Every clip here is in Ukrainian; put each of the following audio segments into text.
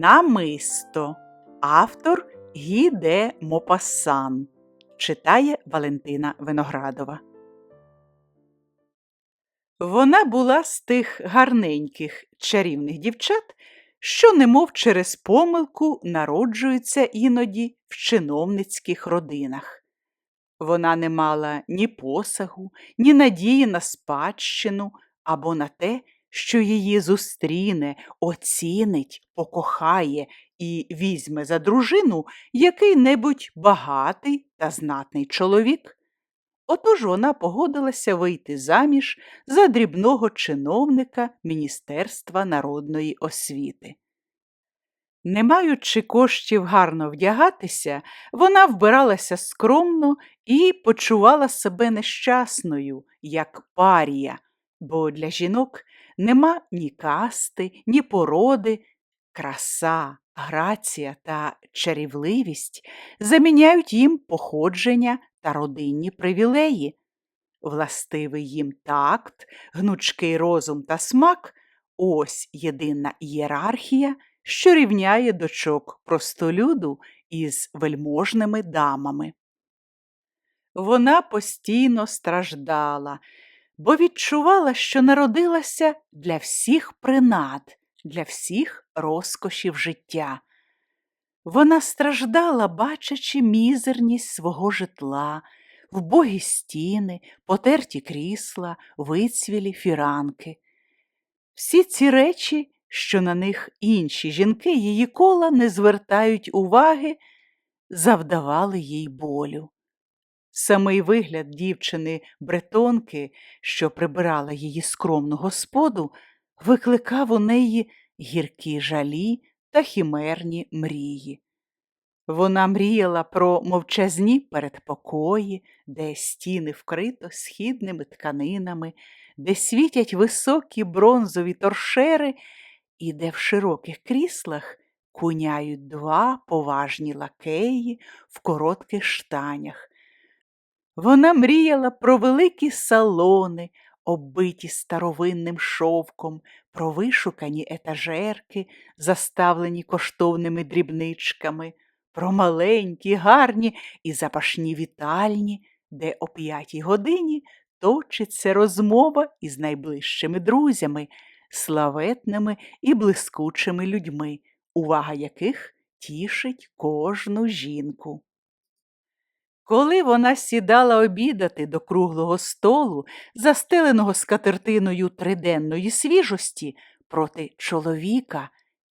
Намисто. Автор Гі де Мопасан. Читає Валентина Виноградова. Вона була з тих гарненьких чарівних дівчат, що, немов через помилку, народжуються іноді в чиновницьких родинах. Вона не мала ні посагу, ні надії на спадщину або на те, що її зустріне, оцінить, покохає і візьме за дружину який-небудь багатий та знатний чоловік. Отож вона погодилася вийти заміж за дрібного чиновника Міністерства народної освіти. Не маючи коштів гарно вдягатися, вона вбиралася скромно і почувала себе нещасною, як парія, бо для жінок нема ні касти, ні породи, краса, грація та чарівливість заміняють їм походження та родинні привілеї. Властивий їм такт, гнучкий розум та смак ось єдина ієрархія, що рівняє дочок простолюду із вельможними дамами. Вона постійно страждала, бо відчувала, що народилася для всіх принад, для всіх розкошів життя. Вона страждала, бачачи мізерність свого житла, вбогі стіни, потерті крісла, вицвілі фіранки. Всі ці речі, що на них інші жінки її кола не звертають уваги, завдавали їй болю. Самий вигляд дівчини бретонки, що прибирала її скромну господу, викликав у неї гіркі жалі та хімерні мрії. Вона мріяла про мовчазні передпокої, де стіни вкрито східними тканинами, де світять високі бронзові торшери і де в широких кріслах куняють два поважні лакеї в коротких штанях. Вона мріяла про великі салони, оббиті старовинним шовком, про вишукані етажерки, заставлені коштовними дрібничками, про маленькі, гарні і запашні вітальні, де о п'ятій годині точиться розмова із найближчими друзями, славетними і блискучими людьми, увага яких тішить кожну жінку. Коли вона сідала обідати до круглого столу, застеленого скатертиною триденної свіжості, проти чоловіка,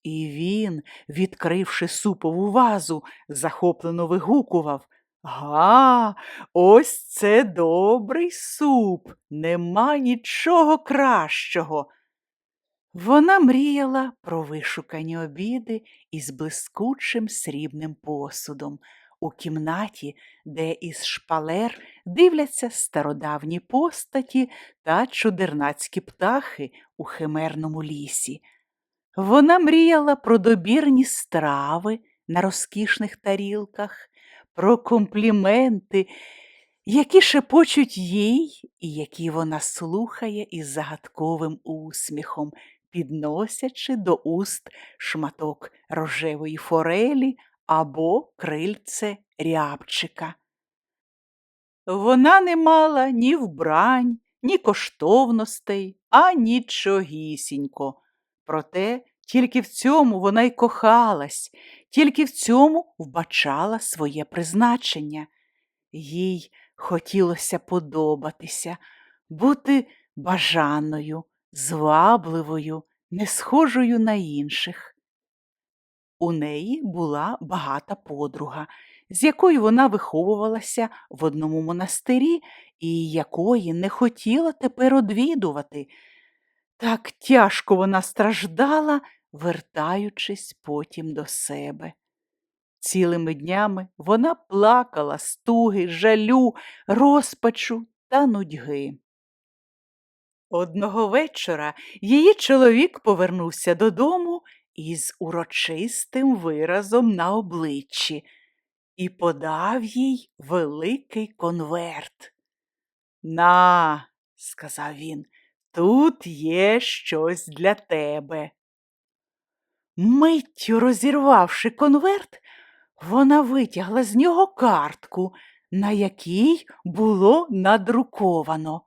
і він, відкривши супову вазу, захоплено вигукував Га, ось це добрий суп, нема нічого кращого. Вона мріяла про вишукані обіди із блискучим срібним посудом у кімнаті, де із шпалер дивляться стародавні постаті та чудернацькі птахи у химерному лісі. Вона мріяла про добірні страви на розкішних тарілках, про компліменти, які шепочуть їй і які вона слухає із загадковим усміхом, підносячи до уст шматок рожевої форелі або крильце рябчика. Вона не мала ні вбрань, ні коштовностей, а нічогісінько. Проте тільки в цьому вона й кохалась, тільки в цьому вбачала своє призначення. Їй хотілося подобатися, бути бажаною, звабливою, не схожою на інших. У неї була багата подруга, з якою вона виховувалася в одному монастирі і якої не хотіла тепер одвідувати. Так тяжко вона страждала, вертаючись потім до себе. Цілими днями вона плакала стуги, жалю, розпачу та нудьги. Одного вечора її чоловік повернувся додому із урочистим виразом на обличчі і подав їй великий конверт. На, сказав він, тут є щось для тебе. Миттю розірвавши конверт, вона витягла з нього картку, на якій було надруковано.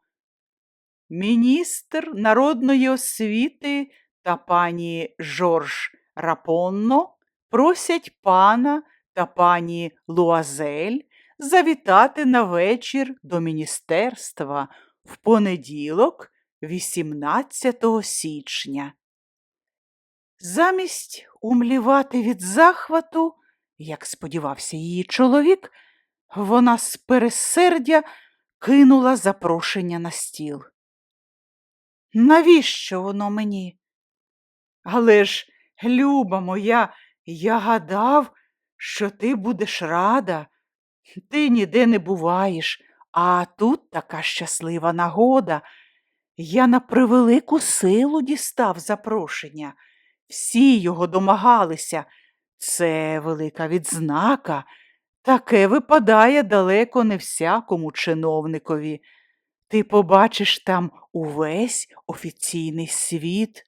Міністр народної освіти та пані Жорж Рапонно просять пана та пані Луазель завітати на вечір до міністерства в понеділок, 18 січня. Замість умлівати від захвату, як сподівався її чоловік, вона з пересердя кинула запрошення на стіл. Навіщо воно мені? Але ж, люба моя, я гадав, що ти будеш рада. Ти ніде не буваєш, а тут така щаслива нагода. Я на превелику силу дістав запрошення. Всі його домагалися. Це велика відзнака. Таке випадає далеко не всякому чиновникові. Ти побачиш там увесь офіційний світ.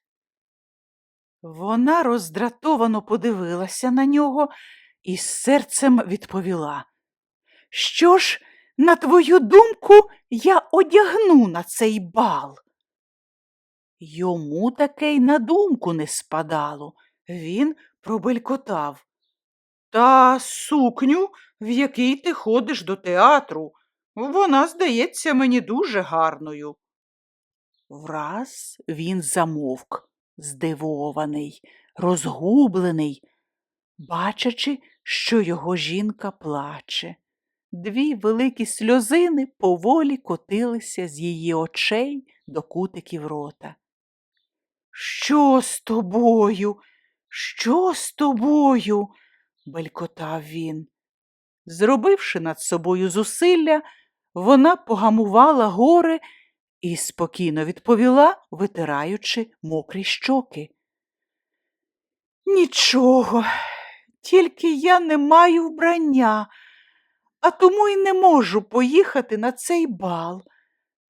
Вона роздратовано подивилася на нього і серцем відповіла. Що ж, на твою думку, я одягну на цей бал? Йому таке й на думку не спадало. Він пробелькотав. Та сукню, в якій ти ходиш до театру, вона здається мені дуже гарною. Враз він замовк, здивований, розгублений, бачачи, що його жінка плаче. Дві великі сльозини поволі котилися з її очей до кутиків рота. Що з тобою? Що з тобою? белькотав він. Зробивши над собою зусилля, вона погамувала горе і спокійно відповіла, витираючи мокрі щоки. Нічого, тільки я не маю вбрання, а тому й не можу поїхати на цей бал.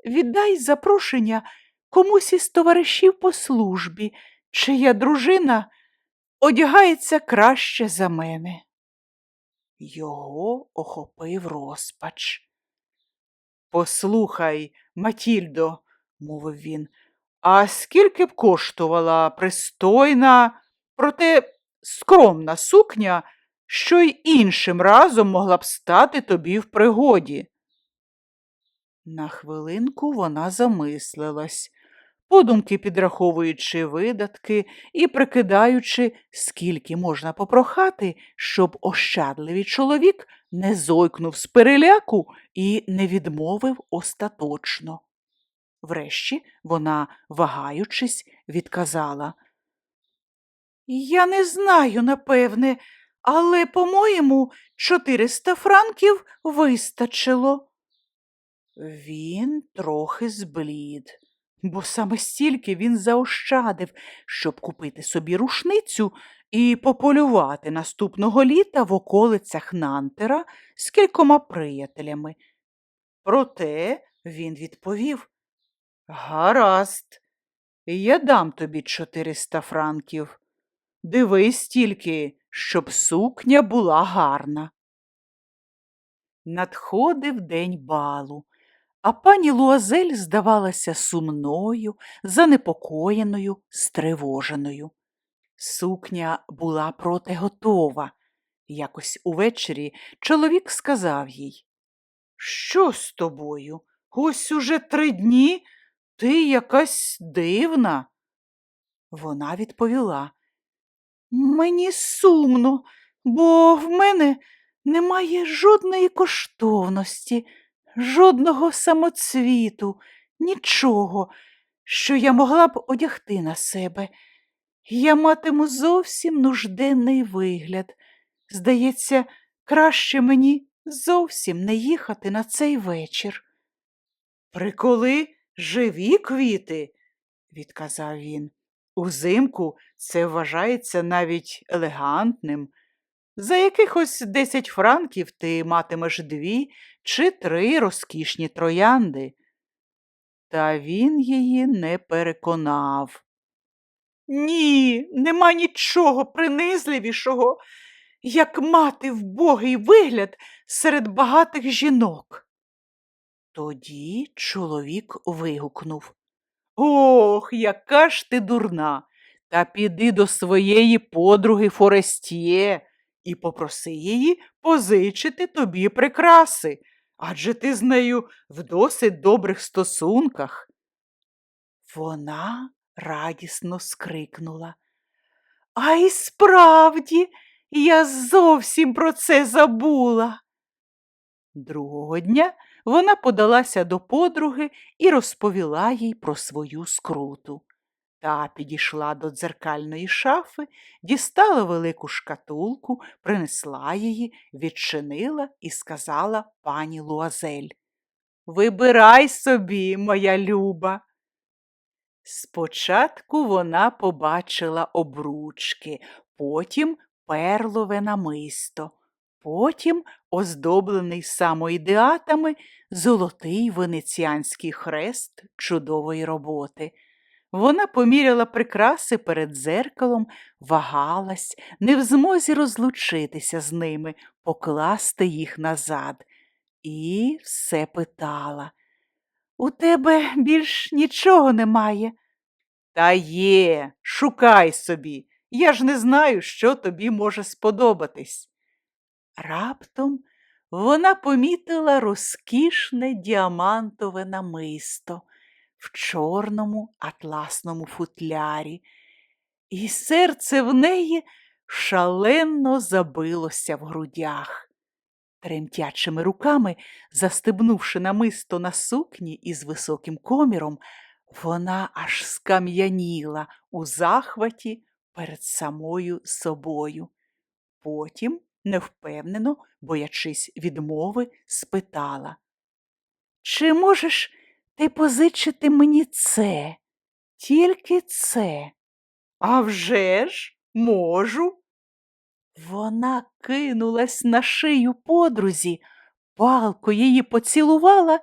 Віддай запрошення комусь із товаришів по службі, чия дружина одягається краще за мене. Його охопив розпач. Послухай, Матільдо, мовив він, а скільки б коштувала пристойна, проте скромна сукня, що й іншим разом могла б стати тобі в пригоді? На хвилинку вона замислилась, подумки підраховуючи видатки і прикидаючи, скільки можна попрохати, щоб ощадливий чоловік не зойкнув з переляку і не відмовив остаточно. Врешті вона, вагаючись, відказала. Я не знаю, напевне, але, по-моєму, 400 франків вистачило. Він трохи зблід, бо саме стільки він заощадив, щоб купити собі рушницю і пополювати наступного літа в околицях Нантера з кількома приятелями. Проте він відповів Гаразд, я дам тобі 400 франків. Дивись тільки, щоб сукня була гарна. Надходив день балу, а пані Луазель здавалася сумною, занепокоєною, стривоженою. Сукня була проте готова. Якось увечері чоловік сказав їй Що з тобою? Ось уже три дні ти якась дивна. Вона відповіла Мені сумно, бо в мене немає жодної коштовності, жодного самоцвіту, нічого, що я могла б одягти на себе. Я матиму зовсім нужденний вигляд. Здається, краще мені зовсім не їхати на цей вечір. Приколи живі квіти, відказав він. Узимку це вважається навіть елегантним. За якихось десять франків ти матимеш дві чи три розкішні троянди. Та він її не переконав. Ні, нема нічого принизливішого, як мати вбогий вигляд серед багатих жінок. Тоді чоловік вигукнув Ох, яка ж ти дурна. Та піди до своєї подруги Форестіє і попроси її позичити тобі прикраси, адже ти з нею в досить добрих стосунках. Вона радісно скрикнула. А й справді, я зовсім про це забула. Другого дня вона подалася до подруги і розповіла їй про свою скруту. Та підійшла до дзеркальної шафи, дістала велику шкатулку, принесла її, відчинила і сказала пані Луазель. Вибирай собі, моя люба. Спочатку вона побачила обручки, потім перлове намисто, потім оздоблений самоідеатами золотий венеціанський хрест чудової роботи. Вона поміряла прикраси перед дзеркалом, вагалась, не в змозі розлучитися з ними, покласти їх назад. І все питала. У тебе більш нічого немає. Та є, шукай собі. Я ж не знаю, що тобі може сподобатись. Раптом вона помітила розкішне діамантове намисто в чорному атласному футлярі, і серце в неї шалено забилося в грудях. Тремтячими руками, застебнувши намисто на сукні із високим коміром, вона аж скам'яніла у захваті перед самою собою. Потім, невпевнено, боячись відмови, спитала Чи можеш ти позичити мені це, тільки це? «А вже ж, можу. Вона кинулась на шию подрузі, палко її поцілувала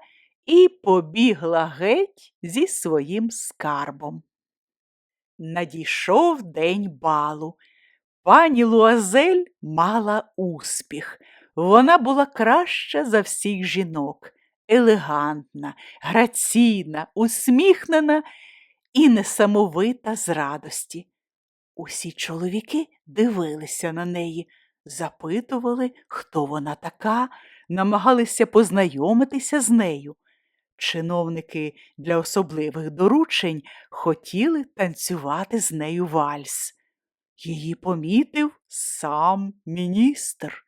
і побігла геть зі своїм скарбом. Надійшов день балу. Пані Луазель мала успіх. Вона була краща за всіх жінок, елегантна, граційна, усміхнена і несамовита з радості. Усі чоловіки дивилися на неї, запитували, хто вона така, намагалися познайомитися з нею. Чиновники для особливих доручень хотіли танцювати з нею вальс. Її помітив сам міністр.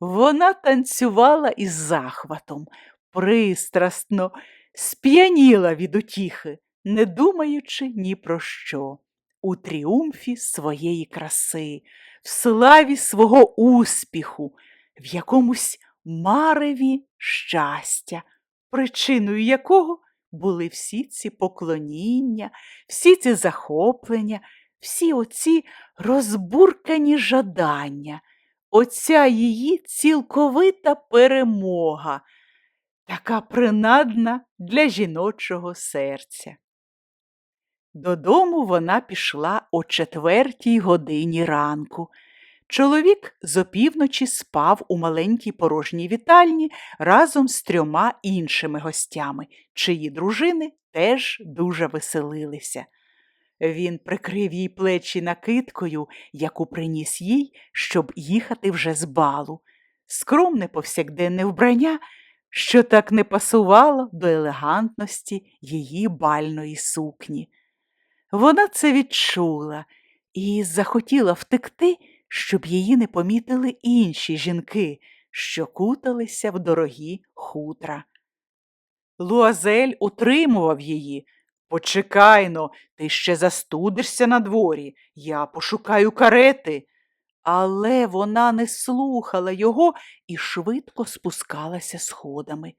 Вона танцювала із захватом, пристрасно, сп'яніла від утіхи, не думаючи ні про що, у тріумфі своєї краси, в славі свого успіху, в якомусь мареві щастя, причиною якого були всі ці поклоніння, всі ці захоплення, всі оці розбуркані жадання, оця її цілковита перемога, така принадна для жіночого серця. Додому вона пішла о четвертій годині ранку. Чоловік з опівночі спав у маленькій порожній вітальні разом з трьома іншими гостями, чиї дружини теж дуже веселилися. Він прикрив їй плечі накидкою, яку приніс їй, щоб їхати вже з балу. Скромне повсякденне вбрання, що так не пасувало до елегантності її бальної сукні. Вона це відчула і захотіла втекти, щоб її не помітили інші жінки, що куталися в дорогі хутра. Луазель утримував її. Почекайно, ти ще застудишся на дворі, я пошукаю карети. Але вона не слухала його і швидко спускалася сходами.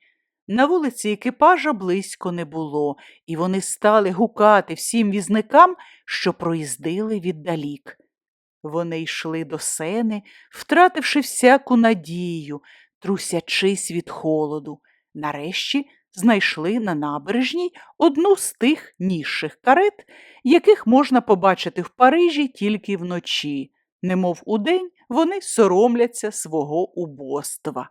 На вулиці екіпажа близько не було, і вони стали гукати всім візникам, що проїздили віддалік. Вони йшли до сени, втративши всяку надію, трусячись від холоду. Нарешті знайшли на набережній одну з тих нижчих карет, яких можна побачити в Парижі тільки вночі, немов удень вони соромляться свого убоства.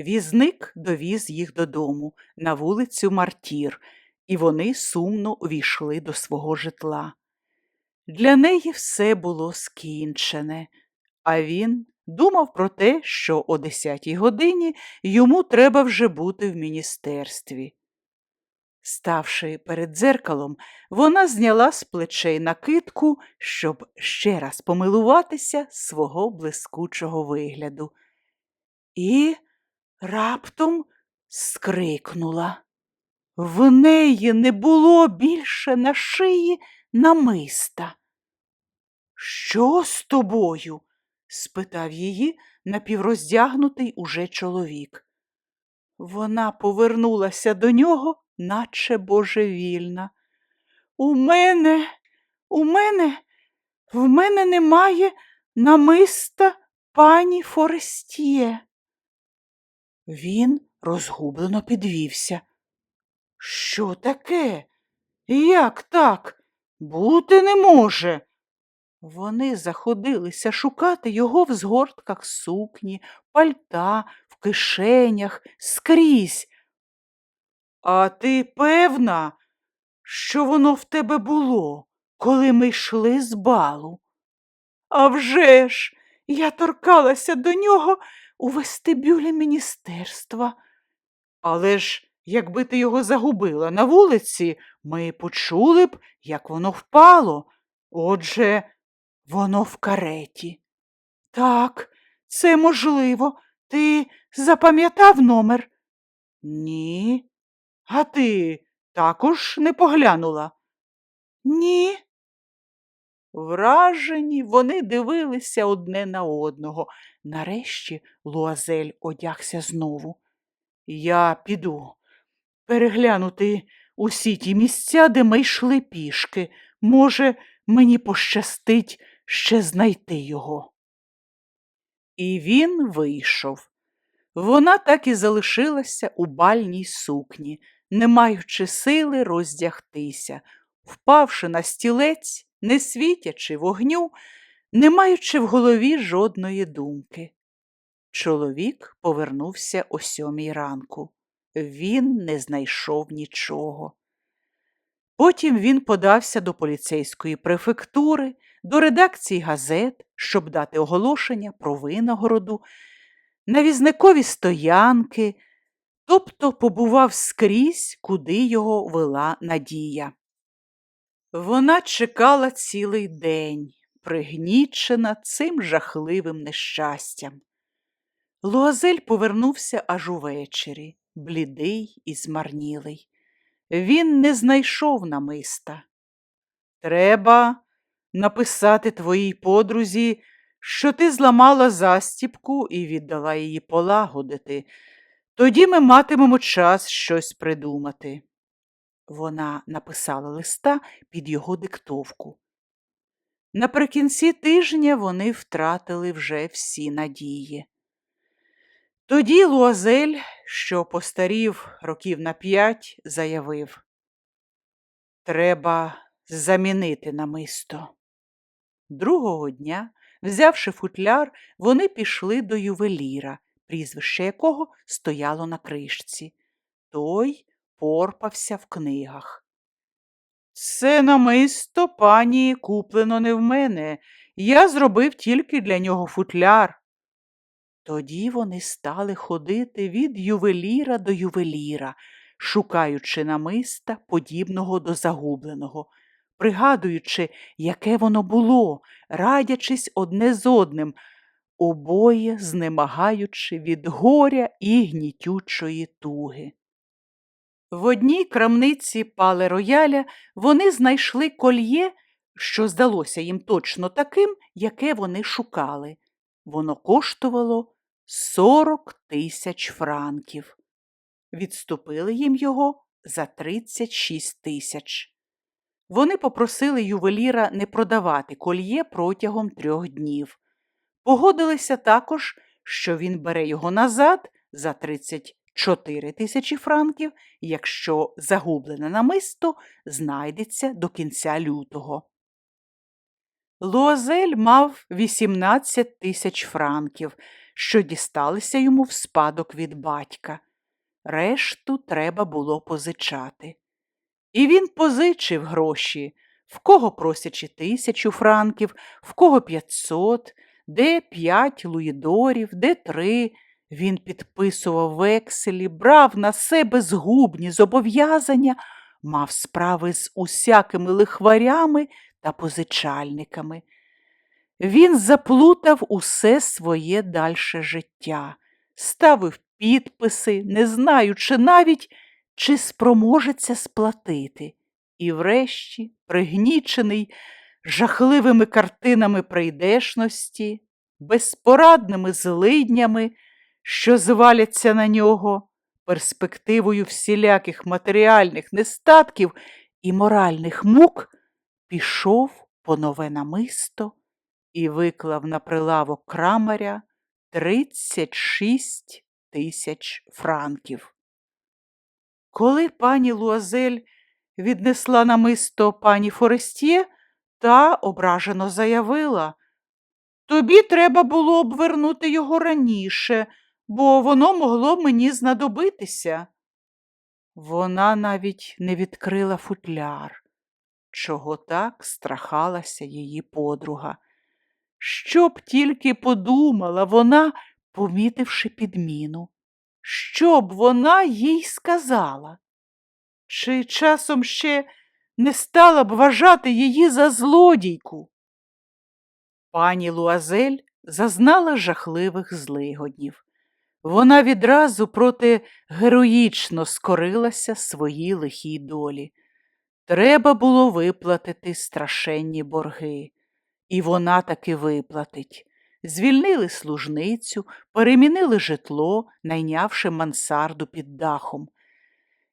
Візник довіз їх додому на вулицю Мартір, і вони сумно увійшли до свого житла. Для неї все було скінчене, а він думав про те, що о 10 годині йому треба вже бути в міністерстві. Ставши перед дзеркалом, вона зняла з плечей накидку, щоб ще раз помилуватися свого блискучого вигляду. І раптом скрикнула. В неї не було більше на шиї намиста. Що з тобою? спитав її напівроздягнутий уже чоловік. Вона повернулася до нього, наче божевільна. У мене, у мене, в мене немає намиста пані Форестіє. Він розгублено підвівся. Що таке? Як так? Бути не може. Вони заходилися шукати його в згортках сукні, пальта, в кишенях, скрізь. А ти певна, що воно в тебе було, коли ми йшли з балу? А вже ж, я торкалася до нього у вестибюлі міністерства. Але ж, якби ти його загубила на вулиці, ми почули б, як воно впало. Отже, воно в кареті. Так, це можливо. Ти запам'ятав номер? Ні. А ти також не поглянула? Ні. Вражені вони дивилися одне на одного. Нарешті Луазель одягся знову. Я піду переглянути усі ті місця, де ми йшли пішки. Може, мені пощастить ще знайти його. І він вийшов. Вона так і залишилася у бальній сукні, не маючи сили роздягтися, впавши на стілець, не світячи вогню, не маючи в голові жодної думки. Чоловік повернувся о сьомій ранку. Він не знайшов нічого. Потім він подався до поліцейської префектури, до редакції газет, щоб дати оголошення про винагороду, на візникові стоянки, тобто побував скрізь, куди його вела надія. Вона чекала цілий день, пригнічена цим жахливим нещастям. Луазель повернувся аж увечері, блідий і змарнілий. Він не знайшов намиста. Треба написати твоїй подрузі, що ти зламала застіпку і віддала її полагодити. Тоді ми матимемо час щось придумати. Вона написала листа під його диктовку. Наприкінці тижня вони втратили вже всі надії. Тоді Луазель, що постарів років на п'ять, заявив Треба замінити намисто. Другого дня, взявши футляр, вони пішли до ювеліра, прізвище якого стояло на кришці. Той порпався в книгах. Це намисто пані куплено не в мене. Я зробив тільки для нього футляр. Тоді вони стали ходити від ювеліра до ювеліра, шукаючи намиста, подібного до загубленого, пригадуючи, яке воно було, радячись одне з одним, обоє знемагаючи від горя і гнітючої туги. В одній крамниці пале рояля вони знайшли кольє, що здалося їм точно таким, яке вони шукали. Воно коштувало сорок тисяч франків. Відступили їм його за 36 тисяч. Вони попросили ювеліра не продавати кольє протягом трьох днів. Погодилися також, що він бере його назад за 30 4 тисячі франків, якщо загублене намисто знайдеться до кінця лютого. Луазель мав 18 тисяч франків, що дісталися йому в спадок від батька. Решту треба було позичати. І він позичив гроші, в кого просячи тисячу франків, в кого п'ятсот, де п'ять луїдорів, де три. Він підписував векселі, брав на себе згубні зобов'язання, мав справи з усякими лихварями та позичальниками. Він заплутав усе своє дальше життя, ставив підписи, не знаючи навіть, чи спроможеться сплатити. І врешті, пригнічений жахливими картинами прийдешності, безпорадними злиднями, що зваляться на нього, перспективою всіляких матеріальних нестатків і моральних мук, пішов по нове намисто і виклав на прилавок крамаря 36 тисяч франків. Коли пані Луазель віднесла намисто пані Форестє, та ображено заявила Тобі треба було обвернути його раніше, бо воно могло мені знадобитися. Вона навіть не відкрила футляр, чого так страхалася її подруга. Що б тільки подумала вона, помітивши підміну, що б вона їй сказала? Чи часом ще не стала б вважати її за злодійку? Пані Луазель зазнала жахливих злигоднів. Вона відразу проти героїчно скорилася своїй лихій долі. Треба було виплатити страшенні борги. І вона таки виплатить. Звільнили служницю, перемінили житло, найнявши мансарду під дахом.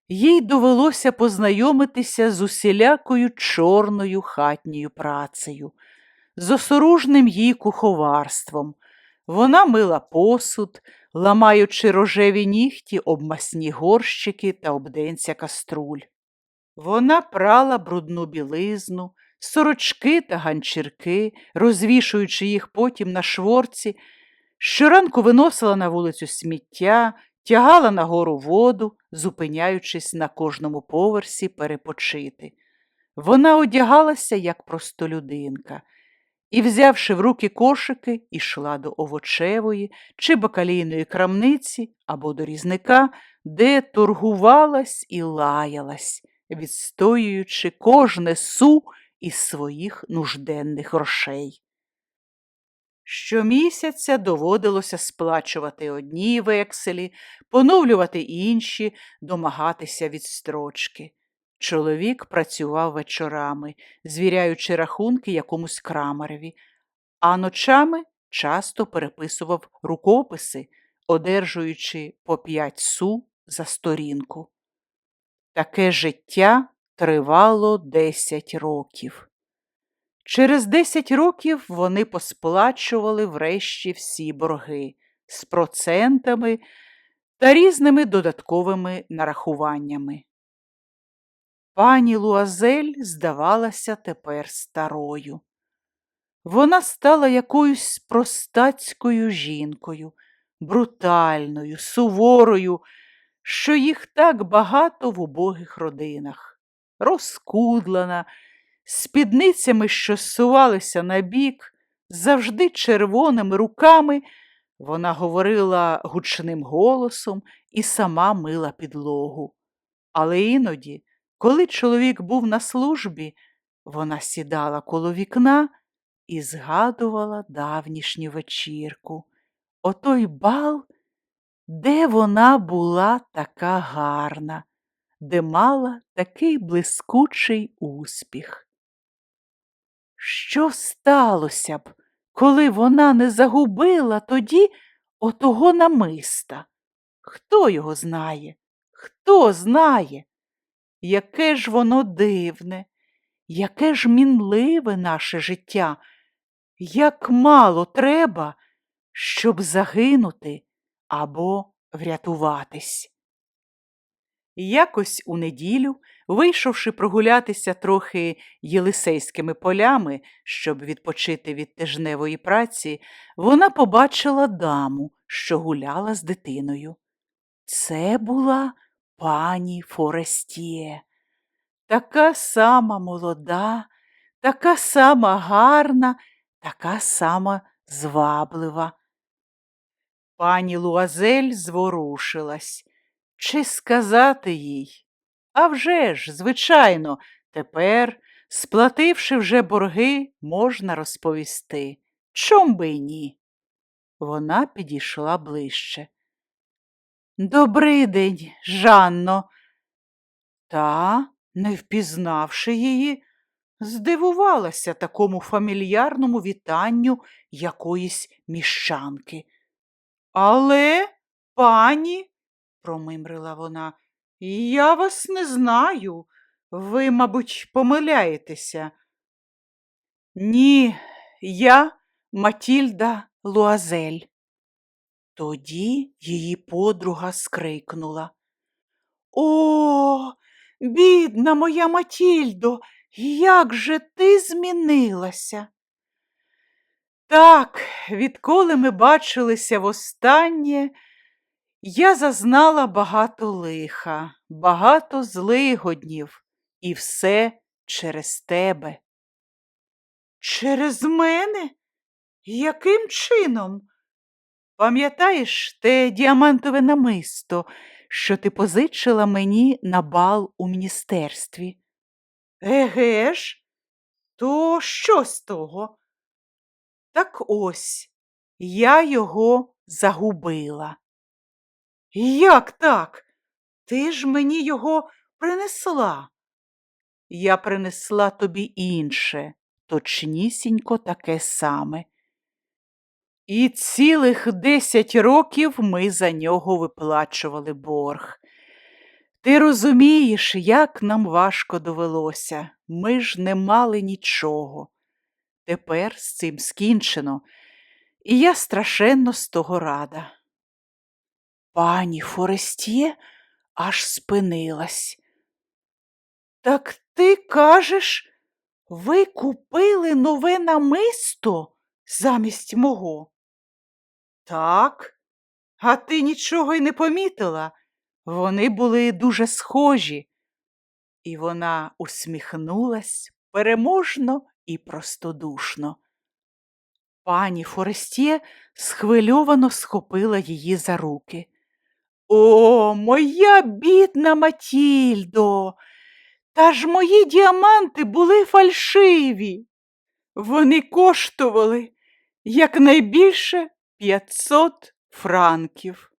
Їй довелося познайомитися з усілякою чорною хатньою працею, з осоружним їй куховарством. Вона мила посуд, ламаючи рожеві нігті обмасні горщики та обденця каструль. Вона прала брудну білизну, сорочки та ганчірки, розвішуючи їх потім на шворці, щоранку виносила на вулицю сміття, тягала нагору воду, зупиняючись на кожному поверсі перепочити. Вона одягалася, як простолюдинка, і, взявши в руки кошики, ішла до овочевої чи бакалійної крамниці або до різника, де торгувалась і лаялась, відстоюючи кожне су із своїх нужденних грошей. Щомісяця доводилося сплачувати одні векселі, поновлювати інші, домагатися відстрочки. Чоловік працював вечорами, звіряючи рахунки якомусь крамареві, а ночами часто переписував рукописи, одержуючи по п'ять су за сторінку. Таке життя тривало десять років. Через десять років вони посплачували врешті всі борги з процентами та різними додатковими нарахуваннями. Пані Луазель здавалася тепер старою. Вона стала якоюсь простацькою жінкою, брутальною, суворою, що їх так багато в убогих родинах, розкудлана, спідницями, що сувалися на бік, завжди червоними руками, вона говорила гучним голосом і сама мила підлогу. Але іноді, коли чоловік був на службі, вона сідала коло вікна і згадувала давнішню вечірку. Отой бал, де вона була така гарна, де мала такий блискучий успіх. Що сталося б, коли вона не загубила тоді отого намиста? Хто його знає? Хто знає? Яке ж воно дивне, яке ж мінливе наше життя, як мало треба, щоб загинути або врятуватись. Якось у неділю, вийшовши прогулятися трохи Єлисейськими полями, щоб відпочити від тижневої праці, вона побачила даму, що гуляла з дитиною. Це була пані Форестіє, така сама молода, така сама гарна, така сама зваблива. Пані Луазель зворушилась. Чи сказати їй? А вже ж, звичайно, тепер, сплативши вже борги, можна розповісти. Чом би ні? Вона підійшла ближче. Добрий день, Жанно. Та, не впізнавши її, здивувалася такому фамільярному вітанню якоїсь міщанки. Але, пані, промимрила вона, я вас не знаю. Ви, мабуть, помиляєтеся. Ні, я Матільда Луазель. Тоді її подруга скрикнула. О, бідна моя Матільдо, як же ти змінилася? Так, відколи ми бачилися востаннє, я зазнала багато лиха, багато злигоднів, і все через тебе. Через мене? Яким чином? Пам'ятаєш те діамантове намисто, що ти позичила мені на бал у міністерстві? Еге ж, то що з того? Так ось я його загубила. Як так? Ти ж мені його принесла. Я принесла тобі інше, точнісінько таке саме. І цілих десять років ми за нього виплачували борг. Ти розумієш, як нам важко довелося. Ми ж не мали нічого. Тепер з цим скінчено, і я страшенно з того рада. Пані Форестє аж спинилась. Так ти кажеш, ви купили нове намисто замість мого? Так, а ти нічого й не помітила. Вони були дуже схожі. І вона усміхнулась переможно і простодушно. Пані Форестє схвильовано схопила її за руки. О, моя бідна Матільдо, та ж мої діаманти були фальшиві. Вони коштували якнайбільше 500 франків.